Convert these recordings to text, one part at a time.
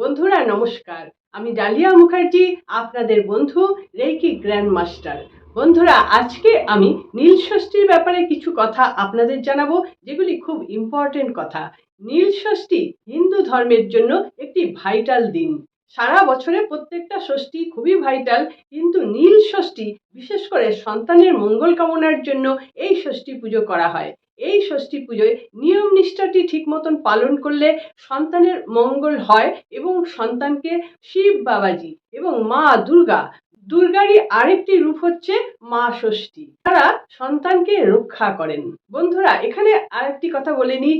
বন্ধুরা, নমস্কার। আমি ডালিয়া মুখার্জি, আপনাদের বন্ধু রেকি গ্র্যান্ড মাস্টার। বন্ধুরা, আজকে আমি নীল ষষ্ঠীর ব্যাপারে কিছু কথা আপনাদের জানাব, যেগুলি খুব ইম্পর্টেন্ট কথা। নীল ষষ্ঠী হিন্দু ধর্মের জন্য একটি ভাইটাল দিন। সারা বছরে প্রত্যেকটা ষষ্ঠী খুবই ভাইটাল কিন্তু নীল ষষ্ঠী, বিশেষ করে সন্তানের মঙ্গল কামনার জন্য এই ষষ্ঠী পুজো করা হয়। এই ষষ্ঠী পুজোয় নিয়ম নিষ্ঠাটি ঠিক মতন পালন করলে সন্তানের মঙ্গল হয় এবং সন্তানকে শিব বাবাজি এবং মা দুর্গা। দুর্গারই আরেকটি রূপ হচ্ছে মা ষষ্ঠী। তারা সন্তানকে রক্ষা করেন। বন্ধুরা, এখানে আরেকটি কথা বলে নিই।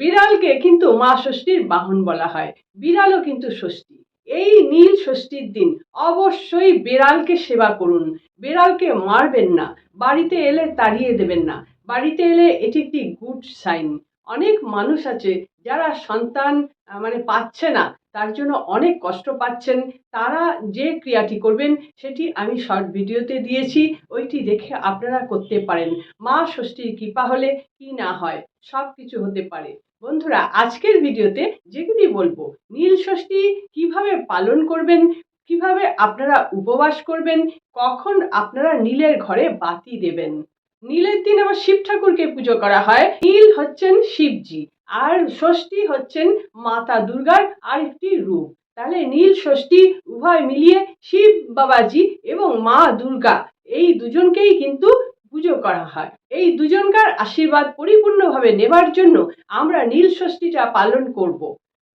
বিড়ালকে কিন্তু মা ষষ্ঠীর বাহন বলা হয়। বিড়ালও কিন্তু ষষ্ঠী। এই নীল ষষ্ঠীর দিন অবশ্যই বিড়ালকে সেবা করুন। বিড়ালকে মারবেন না। বাড়িতে এলে তাড়িয়ে দেবেন না। বাড়িতে এলে এটি একটি গুড সাইন অনেক মানুষ আছে যারা সন্তান মানে পাচ্ছে না, তার জন্য অনেক কষ্ট পাচ্ছেন। তারা যে ক্রিয়াটি করবেন, সেটি আমি শর্ট ভিডিওতে দিয়েছি, ওইটি দেখে আপনারা করতে পারেন। মা ষষ্ঠীর কৃপা হলে কি না হয়, সব কিছু হতে পারে। বন্ধুরা, আজকের ভিডিওতে যেগুলি বলব, নীল ষষ্ঠী কীভাবে পালন করবেন, কীভাবে আপনারা উপবাস করবেন, কখন আপনারা নীলের ঘরে বাতি দেবেন। নীলের দিন আবার শিব ঠাকুরকে পুজো করা হয়। নীল হচ্ছেন শিবজি, আর ষষ্ঠী হচ্ছেন মাতা দুর্গার আরেকটি রূপ। তাহলে নীল, ষষ্ঠী উভয় মিলিয়ে শিব, বাবাজি এবং মা দুর্গা এই দুজনকেই কিন্তু পুজো করা হয়। এই দুজনকার আশীর্বাদ পরিপূর্ণভাবে নেবার জন্য আমরা নীল, ষষ্ঠীটা পালন করব।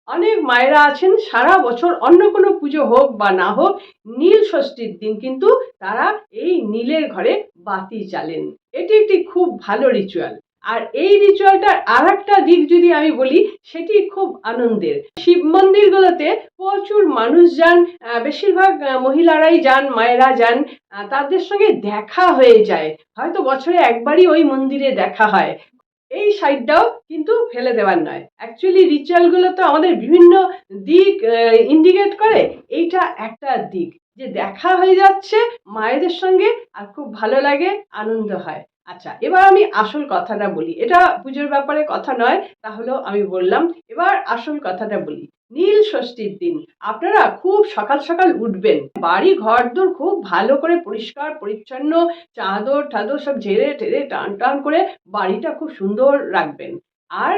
অনেক মায়েরা আছেন, সারা বছর অন্য কোনো পুজো হোক বা না হোক, নীল, ষষ্ঠীর দিন কিন্তু তারা এই নীলের ঘরে বাতি জ্বালেন। এটি একটি খুব ভালো রিচুয়াল আর এই রিচুয়ালটার আর একটা দিক যদি আমি বলি, সেটি খুব আনন্দের। শিব মন্দিরগুলোতে প্রচুর মানুষ যান বেশিরভাগ মহিলারাই যান, মায়েরা যান তাদের সঙ্গে দেখা হয়ে যায়। হয়তো বছরে একবারই ওই মন্দিরে দেখা হয়। এই সাইডটাও কিন্তু ফেলে দেওয়ার নয়। অ্যাকচুয়ালি রিচুয়ালগুলো তো আমাদের বিভিন্ন দিক ইন্ডিকেট করে। এইটা একটা দিক। যে দেখা হয়ে যাচ্ছে, মায়েদের সঙ্গে আর খুব ভালো লাগে, আনন্দ হয়। আচ্ছা এবার আমি আসল কথাটা বলি। এটা পুজোর ব্যাপারে কথা নয়, তাহলেও আমি বললাম। এবার আসল কথাটা বলি। নীল ষষ্ঠীর দিন। আপনারা খুব সকাল সকাল উঠবেন। বাড়ি ঘর দোর খুব ভালো করে পরিষ্কার, পরিচ্ছন্ন, চাদর টাদর সব ঝেড়ে টেরে টান টান করে বাড়িটা খুব সুন্দর রাখবেন। আর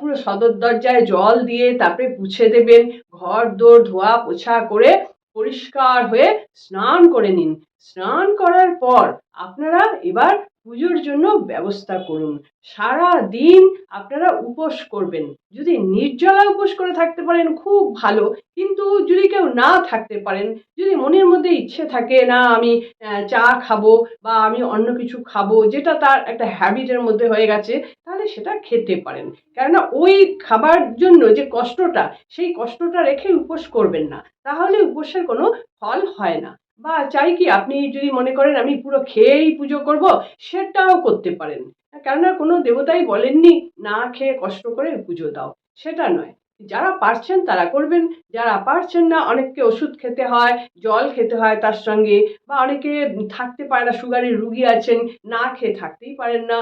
পুরো সদর দরজায় জল দিয়ে তারপরে পুছে দেবেন। ঘর দোর ধোয়া পোছা করে পরিষ্কার হয়ে স্নান করে নিন। স্নান করার পর আপনারা এবার পুজোর জন্য ব্যবস্থা করুন। সারা দিন আপনারা উপোস করবেন। যদি নির্জলা উপোস করে থাকতে পারেন, খুব ভালো। কিন্তু যদি কেউ না থাকতে পারেন, যদি মনের মধ্যে ইচ্ছে থাকে, না, আমি চা খাব বা আমি অন্য কিছু খাব, যেটা তার একটা হ্যাবিটের মধ্যে হয়ে গেছে, তাহলে সেটা খেতে পারেন। কেননা ওই খাবার জন্য যে কষ্টটা, সেই কষ্টটা রেখে উপোস করবেন না। তাহলে উপোসের কোনো ফল হয় না। বা চাই কি আপনি যদি মনে করেন আমি পুরো খেয়েই পুজো করব, সেটাও করতে পারেন। কেননা কোনো দেবতাই বলেননি, না খেয়ে কষ্ট করে পুজো দাও। সেটা নয়। যারা পারছেন তারা করবেন, যারা পারছেন না অনেককে ওষুধ খেতে হয়, জল খেতে হয় তার সঙ্গে, বা অনেকে থাকতে পারে না, সুগারের রুগী আছেন, না খেয়ে থাকতেই পারেন না,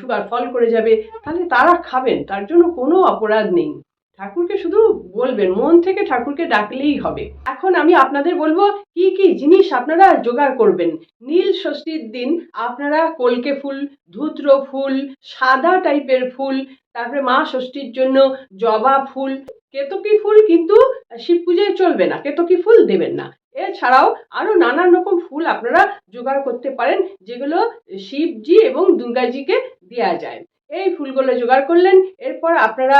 সুগার ফল করে যাবে, তাহলে তারা খাবেন, তার জন্য কোনো অপরাধ নেই। ঠাকুরকে শুধু বলবেন, মন থেকে ঠাকুরকে ডাকলেই হবে। এখন আমি আপনাদের বলব, কি কি জিনিস আপনারা জোগাড় করবেন? নীল ষষ্ঠীর দিন আপনারা কলকে ফুল, ধুত্র ফুল, সাদা টাইপের ফুল, তারপরে মা ষষ্ঠীর জন্য জবা ফুল, কেতকী ফুল কিন্তু শিব পুজোয় চলবে না, কেতকী ফুল দেবেন না। এছাড়াও আরও নানান রকম ফুল আপনারা জোগাড় করতে পারেন, যেগুলো শিবজি এবং দুর্গাজিকে দেয়া যায়। এই ফুলগুলো জোগাড় করলেন, এরপর আপনারা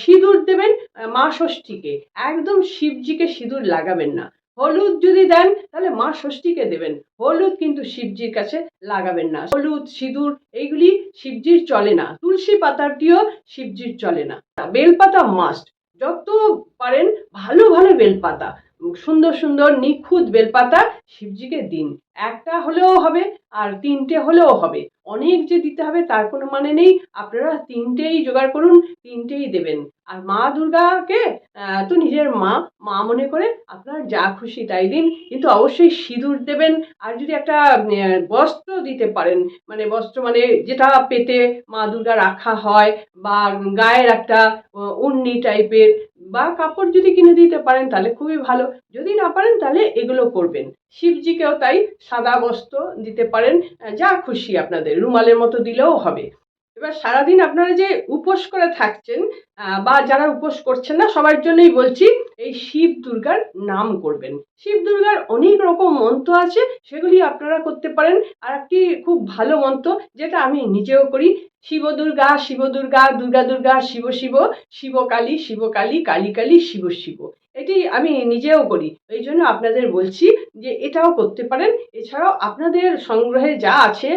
সিঁদুর দেবেন মা ষষ্ঠীকে। একদম শিবজিকে সিঁদুর লাগাবেন না। হলুদ যদি দেন, তাহলে মা ষষ্ঠীকে দেবেন। হলুদ কিন্তু শিবজির কাছে লাগাবেন না। হলুদ, সিঁদুর, এইগুলি শিবজির চলে না। তুলসী পাতাটিও শিবজির চলে না। বেলপাতা মাস্ট যত পারেন ভালো ভালো বেলপাতা, সুন্দর সুন্দর নিখুঁত বেলপাতা শিবজিকে দিন। একটা হলেও হবে, আর তিনটে হলেও হবে। অনেক যে দিতে হবে তার কোনো মানে নেই। আপনারা তিনটেই জোগাড় করুন, তিনটেই দেবেন। আর মা দুর্গাকে তো নিজের মা মা মনে করে আপনার যা খুশি তাই দিন। কিন্তু অবশ্যই সিঁদুর দেবেন। আর যদি একটা বস্ত্র দিতে পারেন মানে বস্ত্র মানে যেটা পেতে মা দুর্গা রাখা হয়, বা গায়ের একটা উন্নি টাইপের বা কাপড় যদি কিনে দিতে পারেন, তাহলে খুবই ভালো। যদি না পারেন, তাহলে এগুলো করবেন। শিবজিকেও তাই সাদা বস্ত্র দিতে পারেন যা খুশি আপনাদের। রুমালের মতো দিলেও হবে। এবার সারাদিন আপনারা যে উপোস করে থাকছেন বা যারা উপোস করছেন না, সবার জন্যই বলছি, এই শিব দুর্গার নাম করবেন। শিব দুর্গার অনেক রকম মন্ত্র আছে, সেগুলি আপনারা করতে পারেন। আর একটি খুব ভালো মন্ত্র, যেটা আমি নিজেও করি, শিব দুর্গা শিব দুর্গা দুর্গা দুর্গা, শিব শিব শিব কালী শিব কালী কালী কালী, শিব শিব। এটি আমি নিজেও করি। এই জন্য আপনাদের বলছি যে এটাও করতে পারেন। এছাড়াও আপনাদের সংগ্রহে যা আছে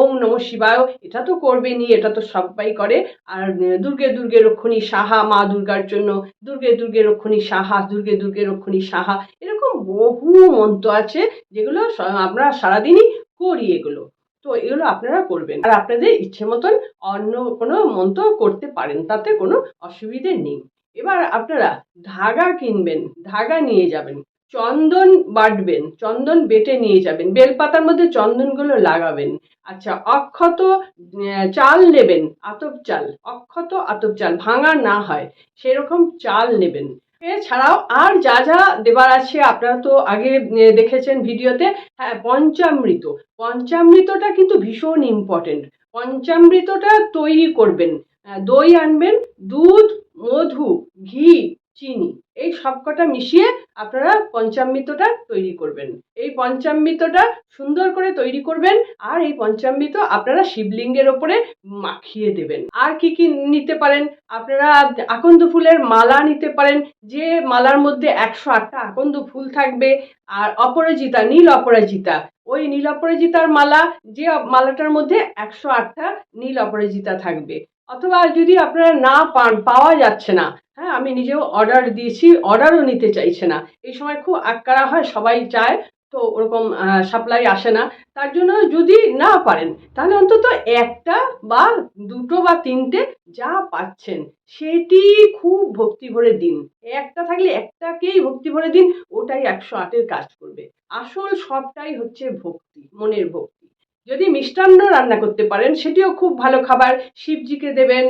ওম নম শিবায়, এটা তো করবেনই, এটা তো সবাই করে। আর দুর্গে দুর্গে রক্ষণী সাহা, মা দুর্গার জন্য দুর্গে দুর্গে রক্ষণী সাহা, দুর্গে দুর্গে রক্ষণী সাহা, এরকম বহু মন্ত্র আছে যেগুলো আমরা সারাদিনই করি এগুলো। তো এগুলো আপনারা করবেন। আর আপনাদের ইচ্ছে মতন অন্য কোনো মন্ত্র করতে পারেন, তাতে কোনো অসুবিধে নেই। এবার আপনারা ধাগা কিনবেন, ধাগা নিয়ে যাবেন, চন্দন বাটবেন, চন্দন বেটে নিয়ে যাবেন, বেলপাতার মধ্যে চন্দনগুলো লাগাবেন। আচ্ছা অক্ষত চাল নেবেন, আতপ চাল, অক্ষত আতপ চাল, ভাঙা না হয়, সেরকম চাল নেবেন। এছাড়াও আর যা যা দেবার আছে, আপনারা তো আগে দেখেছেন ভিডিওতে হ্যাঁ পঞ্চামৃত। পঞ্চামৃতটা কিন্তু ভীষণ ইম্পর্টেন্ট পঞ্চামৃতটা তৈরি করবেন দই আনবেন, দুধ মধু, ঘি, চিনি, এই সবকটা মিশিয়ে আপনারা পঞ্চামৃতটা তৈরি করবেন। এই পঞ্চামৃতটা সুন্দর করে তৈরি করবেন আর এই পঞ্চামৃত আপনারা শিবলিঙ্গের ওপরে মাখিয়ে দেবেন। আর কি কি নিতে পারেন? আপনারা আকন্দ ফুলের মালা নিতে পারেন, যে মালার মধ্যে একশো আটটা আকন্দ ফুল থাকবে আর অপরাজিতা, নীল অপরাজিতা। ওই নীল অপরাজিতার মালা, যে মালাটার মধ্যে একশো আটটা নীল অপরাজিতা থাকবে। অথবা যদি আপনারা না পান, পাওয়া যাচ্ছে না হ্যাঁ আমি নিজেও অর্ডার দিয়েছি অর্ডারও নিতে চাইছে না। এই সময় খুব আটকারা হয়, সবাই চায়, তো ওরকম সাপ্লাই আসে না। তার জন্য যদি না পারেন, তাহলে অন্তত একটা বা দুটো বা তিনটে যা পাচ্ছেন, সেটি খুব ভক্তি ভরে দিন। একটা থাকলে একটাকেই ভক্তি ভরে দিন, ওটাই একশো আটের কাজ করবে। আসল সবটাই হচ্ছে ভক্তি, মনের ভক্তি। যদি মিষ্টান্ন রান্না করতে পারেন, সেটিও খুব ভালো খাবার। শিবজিকে দেবেন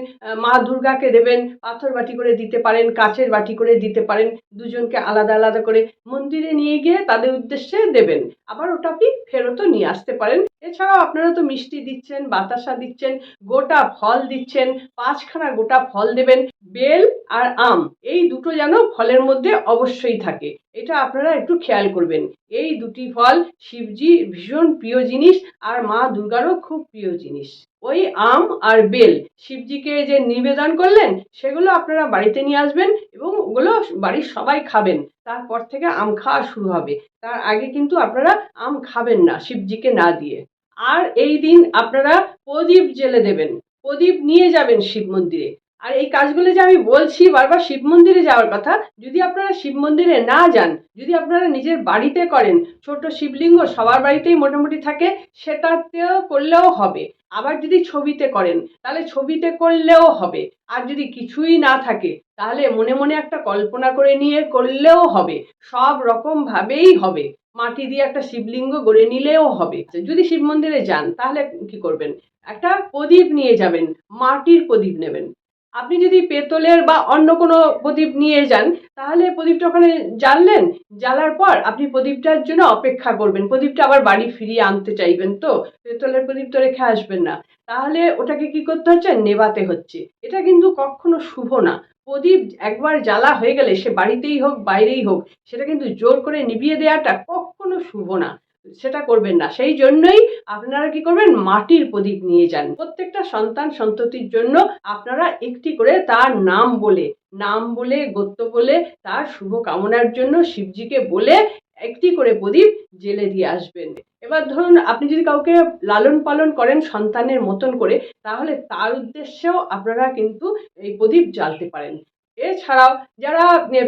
মা দুর্গাকে দেবেন, পাথর বাটি করে দিতে পারেন, কাচের বাটি করে দিতে পারেন, দুজনকে আলাদা আলাদা করে মন্দিরে নিয়ে গিয়ে তাদের উদ্দেশ্যে দেবেন। আবার ওটা আপনি ফেরতও নিয়ে আসতে পারেন। এছাড়াও আপনারা তো মিষ্টি দিচ্ছেন, বাতাসা দিচ্ছেন, গোটা ফল দিচ্ছেন, পাঁচখানা গোটা ফল দেবেন, বেল আর আম, এই দুটো যেন ফলের মধ্যে অবশ্যই থাকে। এটা আপনারা একটু খেয়াল করবেন। এই দুটি ফল শিবজি ভীষণ প্রিয় জিনিস আর মা দুর্গারও খুব প্রিয় জিনিস। ওই আম আর বেল, শিবজিকে যে নিবেদন করলেন, সেগুলো আপনারা বাড়িতে নিয়ে আসবেন এবং ওগুলো বাড়ির সবাই খাবেন। তারপর থেকে আম খাওয়া শুরু হবে। তার আগে কিন্তু আপনারা আম খাবেন না, শিবজিকে না দিয়ে। আর এই দিন আপনারা প্রদীপ জেলে দেবেন, প্রদীপ নিয়ে যাবেন শিব মন্দিরে। আর এই কাজগুলো যে আমি বলছি বারবার শিব মন্দিরে যাওয়ার কথা, যদি আপনারা শিব মন্দিরে না যান, যদি আপনারা নিজের বাড়িতে করেন, ছোট শিবলিঙ্গ সবার বাড়িতেই মোটামুটি থাকে, সেটাতেও করলেও হবে। আবার যদি ছবিতে করেন, তাহলে ছবিতে করলেও হবে। আর যদি কিছুই না থাকে, তাহলে মনে মনে একটা কল্পনা করে নিয়ে করলেও হবে। সব রকম ভাবেই হবে। মাটি দিয়ে একটা শিবলিঙ্গ গড়ে নিলেও হবে। যদি শিব মন্দিরে যান, তাহলে কি করবেন? একটা প্রদীপ নিয়ে যাবেন, মাটির প্রদীপ নেবেন। আপনি যদি পেতলের বা অন্য কোনো প্রদীপ নিয়ে যান, তাহলে প্রদীপটা ওখানে জ্বাললেন। জ্বালার পর আপনি প্রদীপটার জন্য অপেক্ষা করবেন। প্রদীপটা আবার বাড়ি ফিরিয়ে আনতে চাইবেন তো? পেতলের প্রদীপ তো রেখে আসবেন না। তাহলে ওটাকে কি করতে হচ্ছে? নেভাতে হচ্ছে। এটা কিন্তু কখনো শুভ না। প্রদীপ একবার জ্বালা হয়ে গেলে সে বাড়িতেই হোক, বাইরেই হোক, সেটা কিন্তু জোর করে নিভিয়ে দেওয়াটা কখনো শুভ না। সেটা করবেন না। সেই জন্যই আপনারা কি করবেন? মাটির প্রদীপ নিয়ে যান। প্রত্যেকটা সন্তান সন্ততির জন্য আপনারা একটি করে তার নাম বলে নাম বলে, গোত্র বলে, তার শুভ কামনার জন্য শিবজিকে বলে একটি করে প্রদীপ জেলে দিয়ে আসবেন। এবার ধরুন আপনি যদি কাউকে লালন পালন করেন সন্তানের মতন করে, তাহলে তার উদ্দেশ্যেও আপনারা কিন্তু এই প্রদীপ জ্বালতে পারেন। এছাড়াও যারা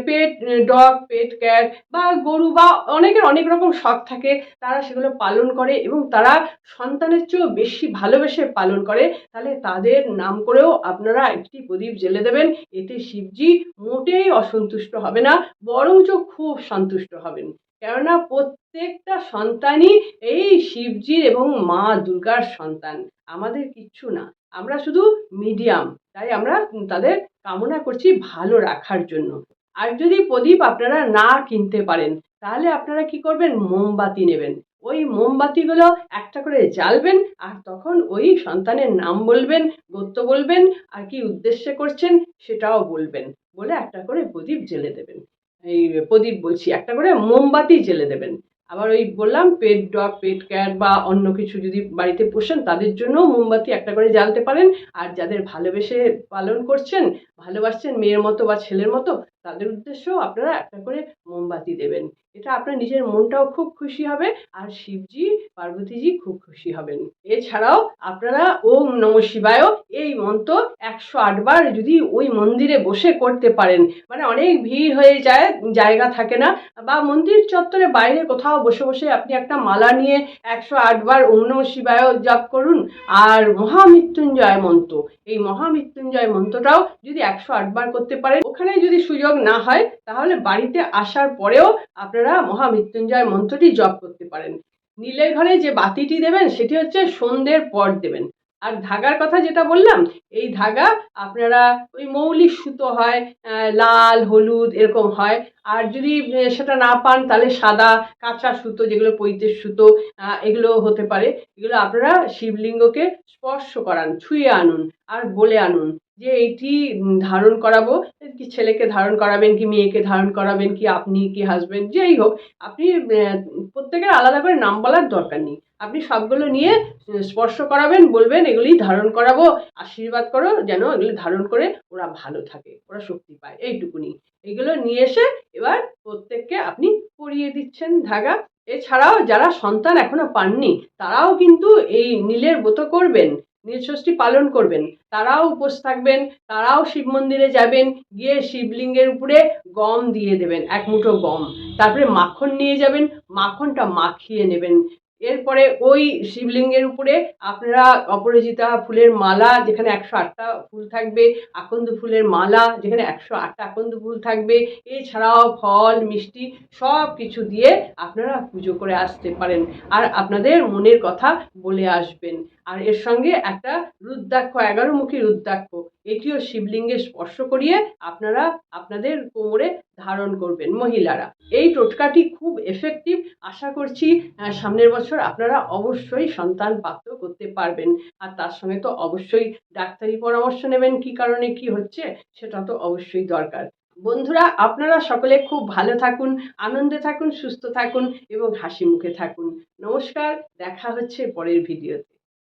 পেট ডগ, পেট ক্যাট বা গরু বা অনেকের অনেক রকম শখ থাকে, তারা সেগুলো পালন করে এবং তারা সন্তানের চেয়েও বেশি ভালোবেসে পালন করে, তাহলে তাদের নাম করেও আপনারা একটি প্রদীপ জেলে দেবেন। এতে শিবজি মোটেই অসন্তুষ্ট হবে না, বরঞ্চ খুব সন্তুষ্ট হবেন। কেননা প্রত্যেকটা সন্তানই এই শিবজির এবং মা দুর্গার সন্তান, আমাদের কিচ্ছু না। আমরা শুধু মিডিয়াম তাই আমরা তাদের কামনা করছি ভালো রাখার জন্য। আর যদি প্রদীপ আপনারা না কিনতে পারেন, তাহলে আপনারা কি করবেন? মোমবাতি নেবেন। ওই মোমবাতিগুলো একটা করে জ্বালবেন আর তখন ওই সন্তানের নাম বলবেন, গোত্র বলবেন আর কি উদ্দেশ্যে করছেন সেটাও বলবেন। বলে একটা করে প্রদীপ জ্বেলে দেবেন। এই প্রদীপ বলছি, একটা করে মোমবাতি জ্বেলে দেবেন। আবার ওই বললাম পেট ডগ পেট ক্যাট বা অন্য কিছু যদি বাড়িতে পোষেন, তাদের জন্য মোমবাতি একটা করে জ্বালতে পারেন। আর যাদের ভালোবেসে পালন করছেন, ভালোবাসছেন, মেয়ের মতো বা ছেলের মতো তাদের উদ্দেশ্যেও আপনারা একটা করে মোমবাতি দেবেন। এটা আপনার নিজের মনটাও খুব খুশি হবে আর শিবজি, পার্বতীজি খুব খুশি হবেন। এছাড়াও আপনারা ওম নম শিবায় এই মন্ত্র একশো আটবার যদি ওই মন্দিরে বসে করতে পারেন। মানে অনেক ভিড় হয়ে যায়, জায়গা থাকে না। বা মন্দির চত্বরে বাইরে কোথাও বসে বসে আপনি একটা মালা নিয়ে একশো আটবার ওম নম শিবায় জপ করুন আর মহামৃত্যুঞ্জয় মন্ত্র। এই মহামৃত্যুঞ্জয় মন্ত্রটাও যদি একশো আটবার করতে পারেন, ওখানে যদি সুযোগ না হয়, তাহলে বাড়িতে আসার পরেও আপনারা মহামৃত্যুঞ্জয় মন্ত্রটি জপ করতে পারেন। নীলের ঘরে যে বাতিটি দেবেন, সেটি হচ্ছে সন্ধ্যের পর দেবেন। আর ধাগার কথা যেটা বললাম, এই ধাগা আপনারা ওই মৌলিক সুতো হয় লাল, হলুদ এরকম হয়। আর যদি সেটা না পান, তাহলে সাদা, কাঁচা সুতো, যেগুলো পৈতের সুতো এগুলো হতে পারে। এগুলো আপনারা শিবলিঙ্গকে স্পর্শ করান, ছুঁয়ে আনুন, আর বলে আনুন। যে এইটি ধারণ করাবো। কি ছেলেকে ধারণ করাবেন, কি মেয়েকে ধারণ করাবেন, কি আপনি, কি হাজবেন্ড যেই হোক, আপনি প্রত্যেকের আলাদা করে নাম বলার দরকার নেই। আপনি সবগুলো নিয়ে স্পর্শ করাবেন, বলবেন, এগুলি ধারণ করাবো, আশীর্বাদ করো, যেন এগুলি ধারণ করে ওরা ভালো থাকে, ওরা শক্তি পায়, এইটুকুনি। এগুলো নিয়ে এসে এবার প্রত্যেককে আপনি পরিয়ে দিচ্ছেন ধাগা। এছাড়াও যারা সন্তান এখনও পাননি, তারাও কিন্তু এই নীলের ব্রত করবেন। নীলষষ্ঠী পালন করবেন। তারাও উপোস থাকবেন, তারাও শিব মন্দিরে যাবেন, গিয়ে শিবলিঙ্গের উপরে গম দিয়ে দেবেন, এক মুঠো গম। তারপরে মাখন নিয়ে যাবেন, মাখনটা মাখিয়ে নেবেন। এরপরে ওই শিবলিঙ্গের উপরে আপনারা অপরাজিতা ফুলের মালা, যেখানে একশো আটটা ফুল থাকবে, আকন্দ ফুলের মালা, যেখানে একশো আটটা আকন্দ ফুল থাকবে, এছাড়াও ফল, মিষ্টি সব কিছু দিয়ে আপনারা পুজো করে আসতে পারেন। আর আপনাদের মনের কথা বলে আসবেন। আর এর সঙ্গে একটা রুদ্রাক্ষ এগারো মুখী রুদ্রাক্ষ এটিও শিবলিঙ্গে স্পর্শ করিয়ে আপনারা আপনাদের কোমরে ধারণ করবেন মহিলারা। এই টোটকাটি খুব এফেক্টিভ আশা করছি সামনের বছর আপনারা অবশ্যই সন্তান প্রাপ্ত করতে পারবেন। আর তার সঙ্গে তো অবশ্যই ডাক্তারি পরামর্শ নেবেন, কি কারণে কি হচ্ছে, সেটা তো অবশ্যই দরকার। বন্ধুরা, আপনারা সকলে খুব ভালো থাকুন, আনন্দে থাকুন, সুস্থ থাকুন এবং হাসি মুখে থাকুন। নমস্কার, দেখা হচ্ছে পরের ভিডিওতে।